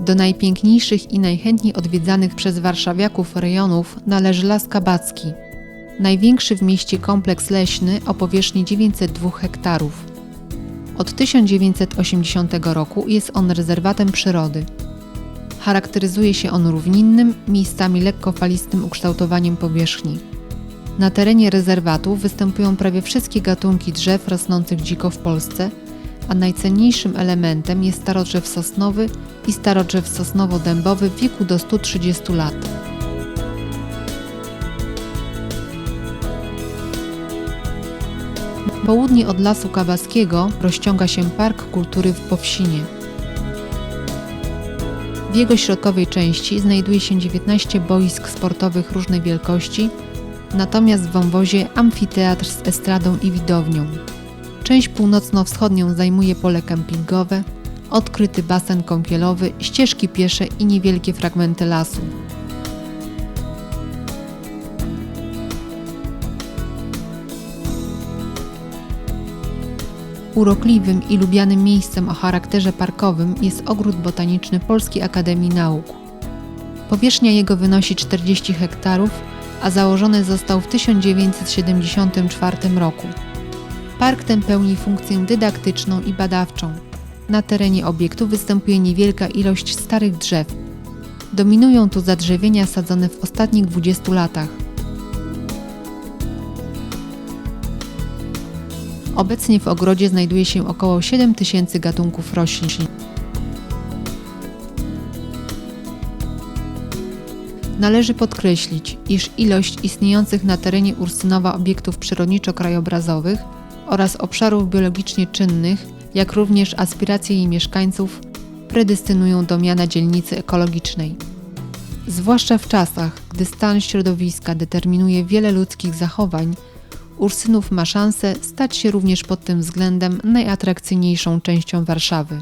Do najpiękniejszych i najchętniej odwiedzanych przez warszawiaków rejonów należy Las Kabacki, największy w mieście kompleks leśny o powierzchni 902 hektarów. Od 1980 roku jest on rezerwatem przyrody. Charakteryzuje się on równinnym, miejscami lekko falistym ukształtowaniem powierzchni. Na terenie rezerwatu występują prawie wszystkie gatunki drzew rosnących dziko w Polsce, a najcenniejszym elementem jest starodrzew sosnowy i starodrzew sosnowo-dębowy w wieku do 130 lat. Południe od Lasu Kabaskiego rozciąga się Park Kultury w Powsinie. W jego środkowej części znajduje się 19 boisk sportowych różnej wielkości, natomiast w wąwozie amfiteatr z estradą i widownią. Część północno-wschodnią zajmuje pole kempingowe, odkryty basen kąpielowy, ścieżki piesze i niewielkie fragmenty lasu. Urokliwym i lubianym miejscem o charakterze parkowym jest ogród botaniczny Polskiej Akademii Nauk. Powierzchnia jego wynosi 40 hektarów, a założony został w 1974 roku. Park ten pełni funkcję dydaktyczną i badawczą. Na terenie obiektu występuje niewielka ilość starych drzew. Dominują tu zadrzewienia sadzone w ostatnich 20 latach. Obecnie w ogrodzie znajduje się około 7 tysięcy gatunków roślin. Należy podkreślić, iż ilość istniejących na terenie Ursynowa obiektów przyrodniczo-krajobrazowych oraz obszarów biologicznie czynnych, jak również aspiracje jej mieszkańców predestynują do miana dzielnicy ekologicznej. Zwłaszcza w czasach, gdy stan środowiska determinuje wiele ludzkich zachowań, Ursynów ma szansę stać się również pod tym względem najatrakcyjniejszą częścią Warszawy.